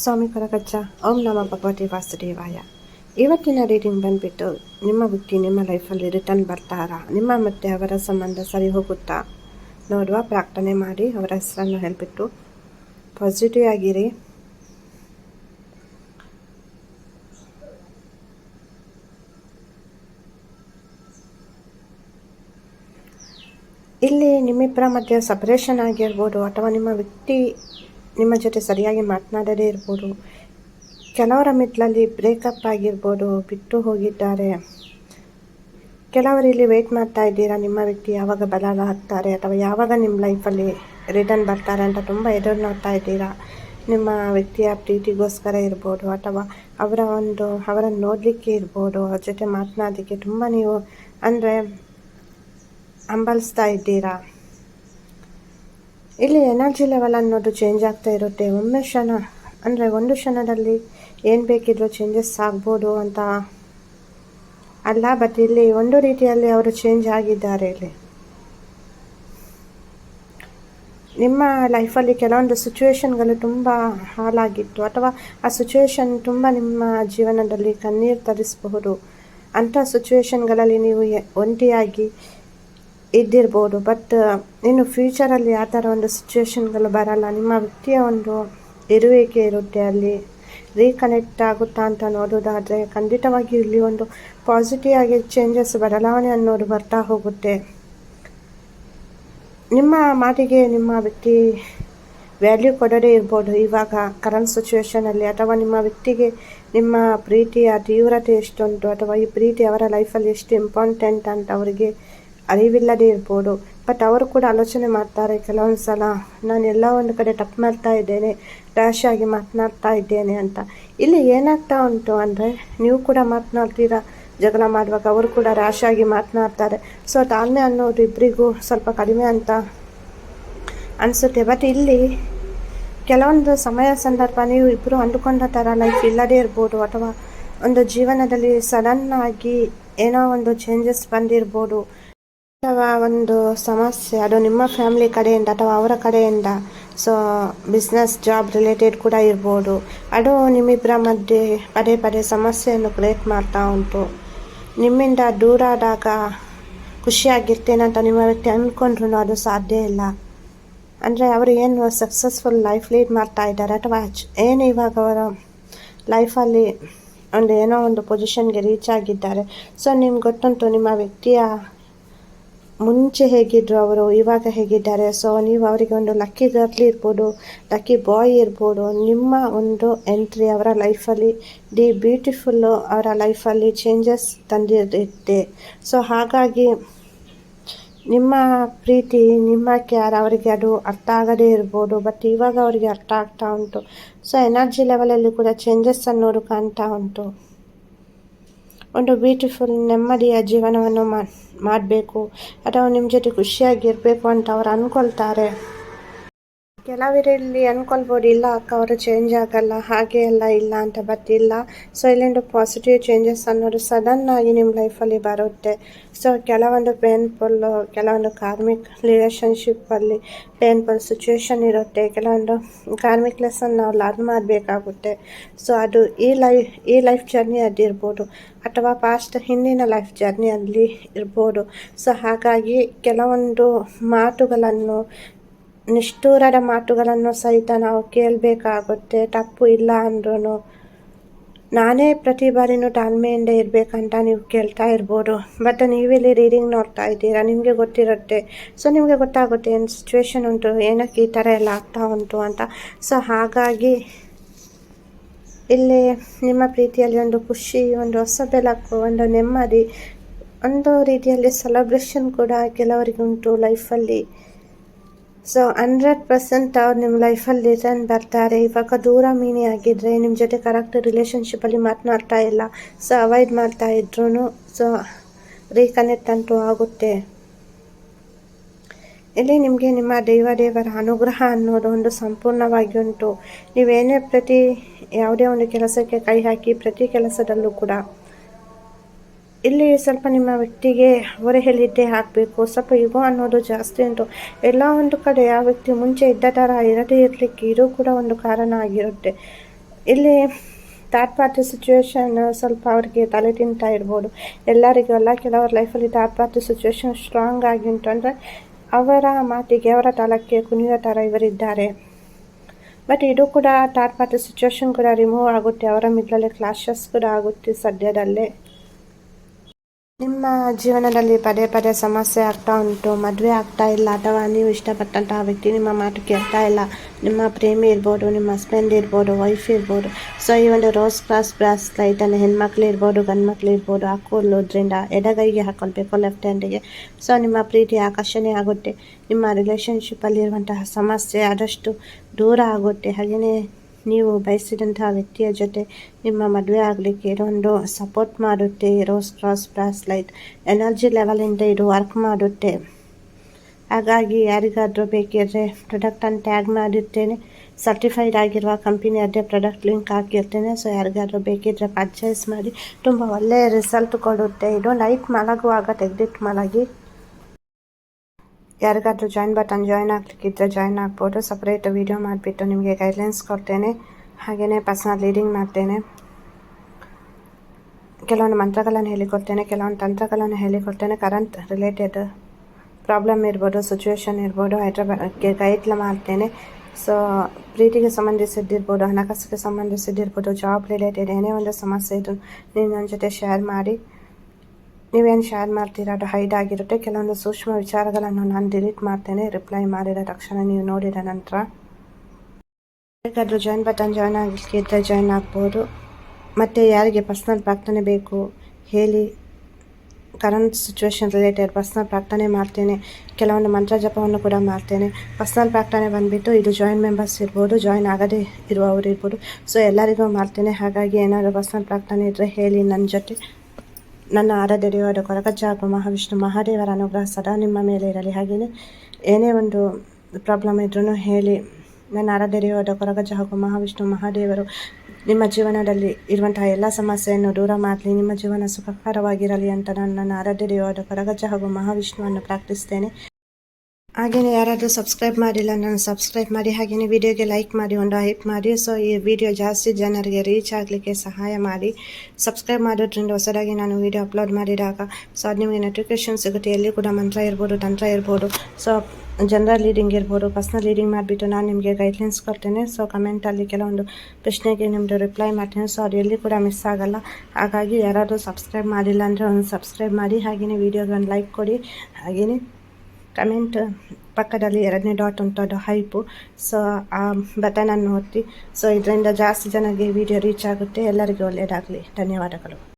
ಸ್ವಾಮಿ ಕೊರಗಜ್ಜ ಓಂ ನಮ ಭಗವತಿ ವಾಸುದೇವಾಯ. ಇವತ್ತಿನ ರೀಡಿಂಗ್ ಬಂದ್ಬಿಟ್ಟು ನಿಮ್ಮ ವ್ಯಕ್ತಿ ನಿಮ್ಮ ಲೈಫಲ್ಲಿ ರಿಟರ್ನ್ ಬರ್ತಾರಾ? ನಿಮ್ಮ ಮತ್ತೆ ಅವರ ಸಂಬಂಧ ಸರಿ ಹೋಗುತ್ತಾ? ನೋಡುವ, ಪ್ರಾರ್ಥನೆ ಮಾಡಿ ಅವರ ಹೆಸರನ್ನು ಹೇಳ್ಬಿಟ್ಟು ಪಾಸಿಟಿವ್ ಆಗಿರಿ. ಇಲ್ಲಿ ನಿಮ್ಮಿಬ್ಬರ ಮಧ್ಯೆ ಸಪ್ರೇಷನ್ ಆಗಿರ್ಬೋದು ಅಥವಾ ನಿಮ್ಮ ವ್ಯಕ್ತಿ ನಿಮ್ಮ ಜೊತೆ ಸರಿಯಾಗಿ ಮಾತನಾಡದೇ ಇರ್ಬೋದು. ಕೆಲವರ ಮಿಟ್ಲಲ್ಲಿ ಬ್ರೇಕಪ್ ಆಗಿರ್ಬೋದು, ಬಿಟ್ಟು ಹೋಗಿದ್ದಾರೆ. ಕೆಲವರು ಇಲ್ಲಿ ವೆಯ್ಟ್ ಮಾಡ್ತಾ ಇದ್ದೀರಾ? ನಿಮ್ಮ ವ್ಯಕ್ತಿ ಯಾವಾಗ ಬದಲಾಗ್ತಾರೆ ಅಥವಾ ಯಾವಾಗ ನಿಮ್ಮ ಲೈಫಲ್ಲಿ ರಿಟರ್ನ್ ಬರ್ತಾರೆ ಅಂತ ತುಂಬ ಎದುರು ನೋಡ್ತಾ ಇದ್ದೀರಾ? ನಿಮ್ಮ ವ್ಯಕ್ತಿಯ ಪ್ರೀತಿಗೋಸ್ಕರ ಇರ್ಬೋದು, ಅಥವಾ ಅವರ ಒಂದು, ಅವರನ್ನು ನೋಡಲಿಕ್ಕೆ ಇರ್ಬೋದು, ಅವ್ರ ಜೊತೆ ಮಾತನಾಡಲಿಕ್ಕೆ ತುಂಬ ನೀವು ಅಂದರೆ ಹಂಬಲಿಸ್ತಾ ಇದ್ದೀರಾ? ಇಲ್ಲಿ ಎನರ್ಜಿ ಲೆವೆಲ್ ಅನ್ನೋದು ಚೇಂಜ್ ಆಗ್ತಾ ಇರುತ್ತೆ. ಒಮ್ಮೆ ಕ್ಷಣ, ಅಂದರೆ ಒಂದು ಕ್ಷಣದಲ್ಲಿ ಏನು ಬೇಕಿದ್ರು ಚೇಂಜಸ್ ಆಗ್ಬೋದು ಅಂತ ಅಲ್ಲ ಬಟ್ ಇಲ್ಲಿ ಒಂದು ರೀತಿಯಲ್ಲಿ ಅವರು ಚೇಂಜ್ ಆಗಿದ್ದಾರೆ ಇಲ್ಲಿ. ನಿಮ್ಮ ಲೈಫಲ್ಲಿ ಕೆಲವೊಂದು ಸಿಚುವೇಶನ್ಗಳು ತುಂಬ ಹಾಳಾಗಿತ್ತು, ಅಥವಾ ಆ ಸಿಚುವೇಶನ್ ತುಂಬ ನಿಮ್ಮ ಜೀವನದಲ್ಲಿ ಕಣ್ಣೀರು ತರಿಸಬಹುದು. ಅಂಥ ಸಿಚುವೇಶನ್ಗಳಲ್ಲಿ ನೀವು ಒಂಟಿಯಾಗಿ ಇದ್ದಿರ್ಬೋದು. ಬಟ್ ಇನ್ನು ಫ್ಯೂಚರಲ್ಲಿ ಆ ಥರ ಒಂದು ಸಿಚುವೇಶನ್ಗಳು ಬರಲ್ಲ. ನಿಮ್ಮ ವ್ಯಕ್ತಿಯ ಒಂದು ಇರುವಿಕೆ ಇರುತ್ತೆ ಅಲ್ಲಿ. ರೀಕನೆಕ್ಟ್ ಆಗುತ್ತಾ ಅಂತ ನೋಡೋದಾದರೆ ಖಂಡಿತವಾಗಿ ಇಲ್ಲಿ ಒಂದು ಪಾಸಿಟಿವ್ ಆಗಿ ಚೇಂಜಸ್ ಬದಲಾವಣೆ ಅನ್ನೋದು ಬರ್ತಾ ಹೋಗುತ್ತೆ. ನಿಮ್ಮ ಮಾತಿಗೆ ನಿಮ್ಮ ವ್ಯಕ್ತಿ ವ್ಯಾಲ್ಯೂ ಕೊಡದೇ ಇರ್ಬೋದು. ಇವಾಗ ಕರೆಂಟ್ ಸಿಚುವೇಷನಲ್ಲಿ ಅಥವಾ ನಿಮ್ಮ ವ್ಯಕ್ತಿಗೆ ನಿಮ್ಮ ಪ್ರೀತಿಯ ತೀವ್ರತೆ ಎಷ್ಟುಂಟು ಅಥವಾ ಈ ಪ್ರೀತಿ ಅವರ ಲೈಫಲ್ಲಿ ಎಷ್ಟು ಇಂಪಾರ್ಟೆಂಟ್ ಅಂತ ಅವರಿಗೆ ಅರಿವಿಲ್ಲದೆ ಇರ್ಬೋದು. ಬಟ್ ಅವರು ಕೂಡ ಆಲೋಚನೆ ಮಾಡ್ತಾರೆ ಕೆಲವೊಂದು ಸಲ ನಾನು ಎಲ್ಲ ಒಂದು ಕಡೆ ತಪ್ಪು ಮಾಡ್ತಾ ಇದ್ದೇನೆ ರ್ಯಾಶ್ ಆಗಿ ಮಾತನಾಡ್ತಾ ಇದ್ದೇನೆ ಅಂತ. ಇಲ್ಲಿ ಏನಾಗ್ತಾ ಉಂಟು ಅಂದರೆ, ನೀವು ಕೂಡ ಮಾತನಾಡ್ತೀರಾ? ಜಗಳ ಮಾಡುವಾಗ ಅವರು ಕೂಡ ರ್ಯಾಶ್ ಆಗಿ ಮಾತನಾಡ್ತಾರೆ. ಸೊ ತಾಳ್ಮೆ ಅನ್ನೋದು ಇಬ್ಬರಿಗೂ ಸ್ವಲ್ಪ ಕಡಿಮೆ ಅಂತ ಅನಿಸುತ್ತೆ. ಬಟ್ ಇಲ್ಲಿ ಕೆಲವೊಂದು ಸಮಯ ಸಂದರ್ಭ ನೀವು ಇಬ್ಬರು ಅಂದುಕೊಂಡ ಥರ ಲೈಫ್ ಇಲ್ಲದೇ ಇರ್ಬೋದು ಅಥವಾ ಒಂದು ಜೀವನದಲ್ಲಿ ಸಡನ್ನಾಗಿ ಏನೋ ಒಂದು ಚೇಂಜಸ್ ಬಂದಿರ್ಬೋದು. ಅಥವಾ ಒಂದು ಸಮಸ್ಯೆ, ಅದು ನಿಮ್ಮ ಫ್ಯಾಮಿಲಿ ಕಡೆಯಿಂದ ಅಥವಾ ಅವರ ಕಡೆಯಿಂದ ಸೊ ಬಿಸ್ನೆಸ್ ಜಾಬ್ ರಿಲೇಟೆಡ್ ಕೂಡ ಇರ್ಬೋದು. ಅದು ನಿಮ್ಮಿಬ್ಬರ ಮಧ್ಯೆ ಪದೇ ಪದೇ ಸಮಸ್ಯೆಯನ್ನು ಕ್ರಿಯೇಟ್ ಮಾಡ್ತಾ ಉಂಟು. ನಿಮ್ಮಿಂದ ದೂರ ಆದಾಗ ಖುಷಿಯಾಗಿರ್ತೇನೆ ಅಂತ ನಿಮ್ಮ ವ್ಯಕ್ತಿ ಅಂದ್ಕೊಂಡ್ರೂ ಅದು ಸಾಧ್ಯ ಇಲ್ಲ. ಅಂದರೆ ಅವರು ಏನು ಸಕ್ಸಸ್ಫುಲ್ ಲೈಫ್ ಲೀಡ್ ಮಾಡ್ತಾ ಇದ್ದಾರೆ ಅಥವಾ ಏನು ಇವಾಗ ಅವರ ಲೈಫಲ್ಲಿ ಒಂದು ಏನೋ ಒಂದು ಪೊಸಿಷನ್ಗೆ ರೀಚ್ ಆಗಿದ್ದಾರೆ. ಸೊ ನಿಮ್ಗೆ ಗೊತ್ತುಂಟು, ನಿಮ್ಮ ವ್ಯಕ್ತಿಯ ಮುಂಚೆ ಹೇಗಿದ್ರು ಅವರು ಇವಾಗ ಹೇಗಿದ್ದಾರೆ? ಸೊ ನೀವು ಅವರಿಗೆ ಒಂದು ಲಕ್ಕಿ ಗರ್ಲ್ ಇರ್ಬೋದು ಲಕ್ಕಿ ಬಾಯ್ ಇರ್ಬೋದು, ನಿಮ್ಮ ಒಂದು ಎಂಟ್ರಿ ಅವರ ಲೈಫಲ್ಲಿ ದಿ ಬ್ಯೂಟಿಫುಲ್ಲು ಅವರ ಲೈಫಲ್ಲಿ ಚೇಂಜಸ್ ತಂದಿರುತ್ತೆ ಸೊ ಹಾಗಾಗಿ ನಿಮ್ಮ ಪ್ರೀತಿ, ನಿಮ್ಮ ಕ್ಯಾರ್ ಅವರಿಗೆ ಅದು ಅರ್ಥ ಆಗದೇ ಇರ್ಬೋದು ಬಟ್ ಇವಾಗ ಅವರಿಗೆ ಅರ್ಥ ಆಗ್ತಾ ಉಂಟು. ಸೊ ಎನರ್ಜಿ ಲೆವೆಲಲ್ಲಿ ಕೂಡ ಚೇಂಜಸ್ ಅನ್ನೋದು ಕಾಣ್ತಾ ಉಂಟು. ಒಂದು ಬ್ಯೂಟಿಫುಲ್ ನೆಮ್ಮದಿಯ ಜೀವನವನ್ನು ಮಾಡಬೇಕು. ಅಥವಾ ನಿಮ್ಮ ಜೊತೆ ಖುಷಿಯಾಗಿರಬೇಕು ಅಂತ ಅವ್ರು ಅಂದ್ಕೊಳ್ತಾರೆ ಕೆಲವರಲ್ಲಿ ಅಂದ್ಕೊಳ್ಬೋದು ಇಲ್ಲ ಅಕ್ಕ, ಅವರು ಚೇಂಜ್ ಆಗಲ್ಲ, ಹಾಗೆ ಎಲ್ಲ ಇಲ್ಲ ಅಂತ ಬರ್ತಿಲ್ಲ ಸೊ ಇಲ್ಲಿಂದ ಪಾಸಿಟಿವ್ ಚೇಂಜಸ್ ಅನ್ನೋದು ಸಡನ್ನಾಗಿ ನಿಮ್ಮ ಲೈಫಲ್ಲಿ ಬರುತ್ತೆ. ಸೊ ಕೆಲವೊಂದು ಪೇನ್ಫುಲ್ಲು ಕೆಲವೊಂದು ಕಾರ್ಮಿಕ್ ರಿಲೇಷನ್ಶಿಪ್ಪಲ್ಲಿ ಪೇನ್ಫುಲ್ ಸಿಚುವೇಶನ್ ಇರುತ್ತೆ. ಕೆಲವೊಂದು ಕಾರ್ಮಿಕ್ ಲೆಸನ್ ನಾವು ಲರ್ನ್ ಮಾಡಬೇಕಾಗುತ್ತೆ. ಸೊ ಅದು ಈ ಲೈಫ್ ಈ ಲೈಫ್ ಜರ್ನಿ ಅದಿರ್ಬೋದು ಅಥವಾ ಪಾಸ್ಟ್ ಹಿಂದಿನ ಲೈಫ್ ಜರ್ನಿಯಲ್ಲಿ ಇರ್ಬೋದು. ಸೊ ಹಾಗಾಗಿ ಕೆಲವೊಂದು ಮಾತುಗಳನ್ನು ನಿಷ್ಠೂರದ ಮಾತುಗಳನ್ನು ಸಹಿತ ನಾವು ಕೇಳಬೇಕಾಗುತ್ತೆ. ತಪ್ಪು ಇಲ್ಲ ಅಂದ್ರೂ ನಾನೇ ಪ್ರತಿ ಬಾರಿನೂ ತಾಳ್ಮೆಯಿಂದ ಇರಬೇಕಂತ ನೀವು ಕೇಳ್ತಾ ಇರ್ಬೋದು. ಬಟ್ ನೀವಿಲ್ಲಿ ರೀಡಿಂಗ್ ನೋಡ್ತಾ ಇದ್ದೀರಾ? ನಿಮಗೆ ಗೊತ್ತಿರುತ್ತೆ. ಸೊ ನಿಮಗೆ ಗೊತ್ತಾಗುತ್ತೆ ಏನು ಸಿಚುವೇಶನ್ ಉಂಟು, ಏನಕ್ಕೆ ಈ ಥರ ಎಲ್ಲ ಆಗ್ತಾ ಉಂಟು ಅಂತ. ಸೊ ಹಾಗಾಗಿ ಇಲ್ಲಿ ನಿಮ್ಮ ಪ್ರೀತಿಯಲ್ಲಿ ಒಂದು ಖುಷಿ, ಒಂದು ಹೊಸ ಬೆಳಕು, ಒಂದು ನೆಮ್ಮದಿ, ಒಂದು ರೀತಿಯಲ್ಲಿ ಸೆಲೆಬ್ರೇಷನ್ ಕೂಡ ಕೆಲವರಿಗೆ ಉಂಟು ಲೈಫಲ್ಲಿ ಸೊ ಹಂಡ್ರೆಡ್ ಪರ್ಸೆಂಟ್ ಅವ್ರು ನಿಮ್ಮ ಲೈಫಲ್ಲಿ ರಿಟರ್ನ್ ಬರ್ತಾರೆ. ಇವಾಗ ದೂರ ಮೀನಿ ಆಗಿದ್ದರೆ ನಿಮ್ಮ ಜೊತೆ ಕರೆಕ್ಟ್ ರಿಲೇಷನ್ಶಿಪ್ಪಲ್ಲಿ ಮಾತನಾಡ್ತಾ ಇಲ್ಲ. ಸೊ ಅವಾಯ್ಡ್ ಮಾಡ್ತಾ ಇದ್ರು ಸೊ ರೀಕನೆಕ್ಟ್ ಅಂತೂ ಆಗುತ್ತೆ. ಇಲ್ಲಿ ನಿಮಗೆ ನಿಮ್ಮ ದೈವ ದೇವರ ಅನುಗ್ರಹ ಅನ್ನೋದು ಒಂದು ಸಂಪೂರ್ಣವಾಗಿ ಉಂಟು. ನೀವೇನೇ ಪ್ರತಿ, ಯಾವುದೇ ಒಂದು ಕೆಲಸಕ್ಕೆ ಕೈ ಹಾಕಿ ಪ್ರತಿ ಕೆಲಸದಲ್ಲೂ ಕೂಡ ಇಲ್ಲಿ ಸ್ವಲ್ಪ ನಿಮ್ಮ ವ್ಯಕ್ತಿಗೆ ಹೊರೆ ಹೇಳಿದ್ದೇ ಹಾಕಬೇಕು ಸ್ವಲ್ಪ ಯುಗೋ ಅನ್ನೋದು ಜಾಸ್ತಿ ಉಂಟು ಎಲ್ಲ ಒಂದು ಕಡೆ ಆ ವ್ಯಕ್ತಿ ಮುಂಚೆ ಇದ್ದ ಥರ ಇರದೇ ಇರಲಿಕ್ಕೆ ಇದು ಕೂಡ ಒಂದು ಕಾರಣ ಆಗಿರುತ್ತೆ. ಇಲ್ಲಿ ಥರ್ಡ್ ಪಾರ್ಟಿ ಸಿಚುವೇಶನ್ ಸ್ವಲ್ಪ ಅವರಿಗೆ ತಲೆ ತಿಂತಾ ಇರ್ಬೋದು. ಎಲ್ಲರಿಗೂ ಎಲ್ಲ ಕೆಲವರ ಲೈಫಲ್ಲಿ ಥರ್ಡ್ ಪಾರ್ಟಿ ಸಿಚುವೇಶನ್ ಸ್ಟ್ರಾಂಗ್ ಆಗಿ ಉಂಟು ಅಂದರೆ ಅವರ ಮಾತಿಗೆ, ಅವರ ತಲಕ್ಕೆ ಕುಣಿಯೋ ಥರ ಇವರಿದ್ದಾರೆ. ಬಟ್ ಇದು ಕೂಡ ಥರ್ಡ್ ಪಾರ್ಟಿ ಸಿಚುವೇಶನ್ ಕೂಡ ರಿಮೂವ್ ಆಗುತ್ತೆ. ಅವರ ಮಿಡ್ಲಲ್ಲಿ ಕ್ಲಾಶಸ್ ಕೂಡ ಆಗುತ್ತೆ ಸದ್ಯದಲ್ಲೇ. ನಿಮ್ಮ ಜೀವನದಲ್ಲಿ ಪದೇ ಪದೇ ಸಮಸ್ಯೆ ಆಗ್ತಾ ಉಂಟು, ಮದುವೆ ಆಗ್ತಾ ಇಲ್ಲ ಅಥವಾ ನೀವು ಇಷ್ಟಪಟ್ಟಂತಹ ವ್ಯಕ್ತಿ ನಿಮ್ಮ ಮಾತು ಕೇಳ್ತಾ ಇಲ್ಲ, ನಿಮ್ಮ ಪ್ರೇಮಿ ಇರ್ಬೋದು, ನಿಮ್ಮ ಹಸ್ಬೆಂಡ್ ಇರ್ಬೋದು ವೈಫ್ ಇರ್ಬೋದು ಸೊ ಈ ಒಂದು ರೋಸ್ ಕ್ರಾಸ್ ಬ್ರಾಸ್ ಲೈಟನ್ನು ಹೆಣ್ಮಕ್ಳು ಇರ್ಬೋದು, ಗಂಡ್ಮಕ್ಳು ಇರ್ಬೋದು ಹಾಕೊಳ್ಳೋದ್ರಿಂದ ಎಡಗೈಗೆ ಹಾಕೊಳ್ಬೇಕು ಲೆಫ್ಟ್ ಹ್ಯಾಂಡಿಗೆ ಸೊ ನಿಮ್ಮ ಪ್ರೀತಿ ಆಕರ್ಷಣೆ ಆಗುತ್ತೆ, ನಿಮ್ಮ ರಿಲೇಷನ್ಶಿಪ್ಪಲ್ಲಿರುವಂತಹ ಸಮಸ್ಯೆ ಆದಷ್ಟು ದೂರ ಆಗುತ್ತೆ, ಹಾಗೆಯೇ ನೀವು ಬಯಸಿದಂಥ ವ್ಯಕ್ತಿಯ ಜೊತೆ ನಿಮ್ಮ ಮದುವೆ ಆಗಲಿಕ್ಕೆ ಇದೊಂದು ಸಪೋರ್ಟ್ ಮಾಡುತ್ತೆ rose quartz bracelet energy ಲೆವೆಲಿಂದ ಇದು ವರ್ಕ್ ಮಾಡುತ್ತೆ. ಹಾಗಾಗಿ ಯಾರಿಗಾದರೂ ಬೇಕಿದ್ರೆ ಪ್ರಾಡಕ್ಟನ್ನು ಟ್ಯಾಗ್ ಮಾಡಿರ್ತೇನೆ. ಸರ್ಟಿಫೈಡ್ ಆಗಿರುವ ಕಂಪನಿಯದ್ದೇ ಪ್ರಾಡಕ್ಟ್ ಲಿಂಕ್ ಹಾಕಿರ್ತೇನೆ. ಸೊ ಯಾರಿಗಾದರೂ ಬೇಕಿದ್ರೆ ಪರ್ಚೇಸ್ ಮಾಡಿ. ತುಂಬ ಒಳ್ಳೆಯ ರಿಸಲ್ಟ್ ಕೊಡುತ್ತೆ. ಇದು ನೈಟ್ ಮಲಗುವಾಗ ತೆಗೆದಿಟ್ಟು ಮಲಗಿ. ಯಾರಿಗಾದ್ರೂ ಜಾಯಿನ್ ಬಟನ್ ಜಾಯ್ನ್ ಆಗಲಿಕ್ಕಿದ್ರೆ ಜಾಯಿನ್ ಆಗ್ಬೋದು. ಸಪ್ರೇಟ್ ವೀಡಿಯೋ ಮಾಡಿಬಿಟ್ಟು ನಿಮಗೆ ಗೈಡ್ಲೈನ್ಸ್ ಕೊಡ್ತೇನೆ. ಹಾಗೆಯೇ ಪರ್ಸನಲ್ ಲೀಡಿಂಗ್ ಮಾಡ್ತೇನೆ. ಕೆಲವೊಂದು ಮಂತ್ರಗಳನ್ನು ಹೇಳಿಕೊಡ್ತೇನೆ ಕೆಲವೊಂದು ತಂತ್ರಗಳನ್ನು ಹೇಳಿಕೊಡ್ತೇನೆ ಕರೆಂಟ್ ರಿಲೇಟೆಡ್ ಪ್ರಾಬ್ಲಮ್ ಇರ್ಬೋದು ಸಿಚುವೇಶನ್ ಇರ್ಬೋದು, ಹೈದ್ರಾಬಾದ್ಗೆ ಗೈಡ್ಲ ಮಾಡ್ತೇನೆ. ಸೊ ಪ್ರೀತಿಗೆ ಸಂಬಂಧಿಸಿದ್ದಿರ್ಬೋದು, ಹಣಕಾಸಿಗೆ ಸಂಬಂಧಿಸಿದ್ದಿರ್ಬೋದು ಜಾಬ್ ರಿಲೇಟೆಡ್ ಏನೇ ಒಂದು ಸಮಸ್ಯೆ ಇದ್ದು ನೀವು ನನ್ನ ಜೊತೆ ಶೇರ್ ಮಾಡಿ. ನೀವೇನು ಶೇರ್ ಮಾಡ್ತೀರಾ, ಅದು ಹೈಡ್ ಆಗಿರುತ್ತೆ. ಕೆಲವೊಂದು ಸೂಕ್ಷ್ಮ ವಿಚಾರಗಳನ್ನು ನಾನು ಡಿಲೀಟ್ ಮಾಡ್ತೇನೆ ರಿಪ್ಲೈ ಮಾಡಿದ ತಕ್ಷಣ ನೀವು ನೋಡಿದ ನಂತರ. ಯಾರಿಗಾದರೂ ಜಾಯಿನ್ ಬಟನ್ ಜಾಯ್ನ್ ಆಗಲಿಕ್ಕೆ ಇದ್ದರೆ ಜಾಯ್ನ್ ಆಗ್ಬೋದು. ಮತ್ತು ಯಾರಿಗೆ ಪರ್ಸ್ನಲ್ ಪ್ರಾರ್ಥನೆ ಬೇಕು ಹೇಳಿ ಕರೆಂಟ್ ಸಿಚುವೇಶನ್ ರಿಲೇಟೆಡ್ ಪರ್ಸ್ನಲ್ ಪ್ರಾರ್ಥನೆ ಮಾಡ್ತೇನೆ. ಕೆಲವೊಂದು ಮಂತ್ರ ಜಪವನ್ನು ಕೂಡ ಮಾಡ್ತೇನೆ. ಪರ್ಸ್ನಲ್ ಪ್ರಾರ್ಥನೆ ಬಂದುಬಿಟ್ಟು ಇದು ಜಾಯಿನ್ ಮೆಂಬರ್ಸ್ ಇರ್ಬೋದು ಜಾಯಿನ್ ಆಗದೇ ಇರುವವರು ಇರ್ಬೋದು. ಸೊ ಎಲ್ಲರಿಗೂ ಮಾಡ್ತೇನೆ. ಹಾಗಾಗಿ ಏನಾದರೂ ಪರ್ಸ್ನಲ್ ಪ್ರಾರ್ಥನೆ ಇದ್ದರೆ ಹೇಳಿ ನನ್ನ ಜೊತೆ. ನನ್ನ ಆರಾಧ್ಯ ಕೊರಗಜ್ಜ ಹಾಗೂ ಮಹಾವಿಷ್ಣು ಮಹಾದೇವರ ಅನುಗ್ರಹ ಸದಾ ನಿಮ್ಮ ಮೇಲೆ ಇರಲಿ. ಹಾಗೆಯೇ ಏನೇ ಒಂದು ಪ್ರಾಬ್ಲಮ್ ಇದ್ರೂ ಹೇಳಿ, ನನ್ನ ಆರಾಧ್ಯವಾದ ಕೊರಗಜ್ಜ ಹಾಗೂ ಮಹಾವಿಷ್ಣು ಮಹಾದೇವರು, ನಿಮ್ಮ ಜೀವನದಲ್ಲಿ ಇರುವಂತಹ ಎಲ್ಲ ಸಮಸ್ಯೆಯನ್ನು ದೂರ ಮಾಡಲಿ, ನಿಮ್ಮ ಜೀವನ ಸುಖಕರವಾಗಿರಲಿ ಅಂತ ನಾನು ನನ್ನ ಆರಾಧ್ಯ ದೇವರ ಕೊರಗಜ್ಜ ಹಾಗೂ ಮಹಾವಿಷ್ಣುವನ್ನು ಪ್ರಾರ್ಥಿಸ್ತೇನೆ. ಹಾಗೆಯೇ ಯಾರಾದರೂ ಸಬ್ಸ್ಕ್ರೈಬ್ ಮಾಡಿಲ್ಲ ನಾನು ಸಬ್ಸ್ಕ್ರೈಬ್ ಮಾಡಿ ಹಾಗೆಯೇ ವಿಡಿಯೋಗೆ ಲೈಕ್ ಮಾಡಿ, ಒಂದು ಹೈಪ್ ಮಾಡಿ ಸೊ ಈ ವಿಡಿಯೋ ಜಾಸ್ತಿ ಜನರಿಗೆ ರೀಚ್ ಆಗಲಿಕ್ಕೆ ಸಹಾಯ ಮಾಡಿ. ಸಬ್ಸ್ಕ್ರೈಬ್ ಮಾಡೋದ್ರಿಂದ ಹೊಸದಾಗಿ ನಾನು ವಿಡಿಯೋ ಅಪ್ಲೋಡ್ ಮಾಡಿದಾಗ ಸೊ ಅದು ನಿಮಗೆ ನೋಟಿಫಿಕೇಷನ್ ಸಿಗುತ್ತೆ. ಎಲ್ಲಿ ಕೂಡ ಮಂತ್ರ ಇರ್ಬೋದು, ತಂತ್ರ ಇರ್ಬೋದು ಸೊ ಜನರಲ್ ರೀಡಿಂಗ್ ಇರ್ಬೋದು ಪರ್ಸ್ನಲ್ ಲೀಡಿಂಗ್ ಮಾಡಿಬಿಟ್ಟು ನಾನು ನಿಮಗೆ ಗೈಡ್ಲೈನ್ಸ್ ಕೊಡ್ತೇನೆ. ಸೊ ಕಮೆಂಟಲ್ಲಿ ಕೆಲವೊಂದು ಪ್ರಶ್ನೆಗೆ ನಿಮ್ಮದು ರಿಪ್ಲೈ ಮಾಡ್ತೇನೆ. ಸೊ ಅದು ಎಲ್ಲಿ ಕೂಡ ಮಿಸ್ ಆಗಲ್ಲ. ಹಾಗಾಗಿ ಯಾರಾದರೂ ಸಬ್ಸ್ಕ್ರೈಬ್ ಮಾಡಿಲ್ಲ ಅಂದರೆ ಒಂದು ಸಬ್ಸ್ಕ್ರೈಬ್ ಮಾಡಿ ಹಾಗೆಯೇ ವೀಡಿಯೋಗೆ ಒಂದು ಲೈಕ್ ಕೊಡಿ. ಹಾಗೆಯೇ ಕಮೆಂಟ್ ಪಕ್ಕದಲ್ಲಿ ಎರಡನೇ ಡಾಟ್ ಉಂಟು ಅದು ಹೈಪು. ಸೊ ಆ ಬಟನನ್ನು ಒತ್ತಿ. ಸೊ ಇದರಿಂದ ಜಾಸ್ತಿ ಜನಗೆ ವಿಡಿಯೋ ರೀಚ್ ಆಗುತ್ತೆ. ಎಲ್ಲರಿಗೂ ಒಳ್ಳೆಯದಾಗಲಿ ಧನ್ಯವಾದಗಳು.